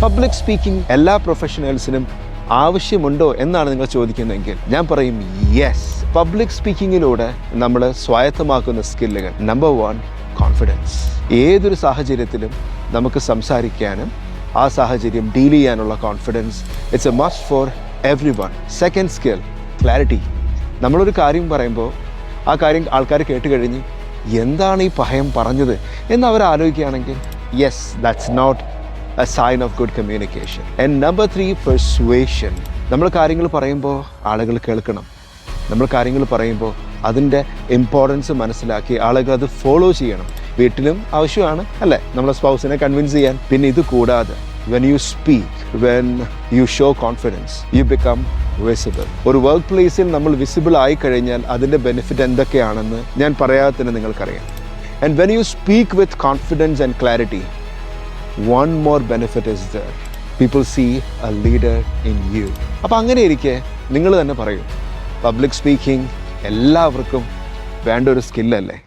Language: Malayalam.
പബ്ലിക് സ്പീക്കിംഗ് എല്ലാ പ്രൊഫഷണൽസിനും ആവശ്യമുണ്ടോ എന്നാണ് നിങ്ങൾ ചോദിക്കുന്നതെങ്കിൽ ഞാൻ പറയും യെസ് പബ്ലിക് സ്പീക്കിങ്ങിലൂടെ നമ്മൾ സ്വായത്തമാക്കുന്ന സ്കില്ലുകൾ നമ്പർ വൺ കോൺഫിഡൻസ് ഏതൊരു സാഹചര്യത്തിലും നമുക്ക് സംസാരിക്കാനും ആ സാഹചര്യം ഡീൽ ചെയ്യാനുള്ള confidence it's a must for everyone second skill clarity നമ്മളൊരു കാര്യം പറയുമ്പോൾ ആ കാര്യം ആൾക്കാർ കേട്ട് കഴിഞ്ഞ് എന്താണ് ഈ പഹയം പറഞ്ഞത്? എന്ന് അവർ ആലോചിക്കുകയാണെങ്കിൽ yes that's not a sign of good communication and number three persuasion നമ്മൾ കാര്യങ്ങൾ പറയുമ്പോൾ ആളുകൾ കേൾക്കണം. നമ്മൾ കാര്യങ്ങൾ പറയുമ്പോൾ അതിന്റെ ഇമ്പോർട്ടൻസ് മനസ്സിലാക്കി ആളുകൾ അത് ഫോളോ ചെയ്യണം. വീട്ടിലും ആവശ്യമാണ് അല്ലേ? നമ്മളെ സ്പൗസിനെ കൺവിൻസ് ചെയ്യാൻ. പിന്നെ ഇത് കൂടാതെ when you speak when you show confidence you become visible ഒരു വർക്ക് പ്ലേസിൽ നമ്മൾ വിസിബിൾ ആയി കഴിഞ്ഞാൽ അതിന്റെ ബെനിഫിറ്റ് എന്തൊക്കെയാണെന്ന് ഞാൻ പറയാതെ തന്നെ നിങ്ങൾക്കറിയാം. And when you speak with confidence and clarity one more benefit is their people see a leader in you അപ്പോൾ അങ്ങനെ ഇരിക്കെ നിങ്ങൾ തന്നെ പറയൂ. പബ്ലിക് സ്പീക്കിംഗ് എല്ലാവർക്കും വേണ്ട ഒരു സ്കില്ലല്ലേ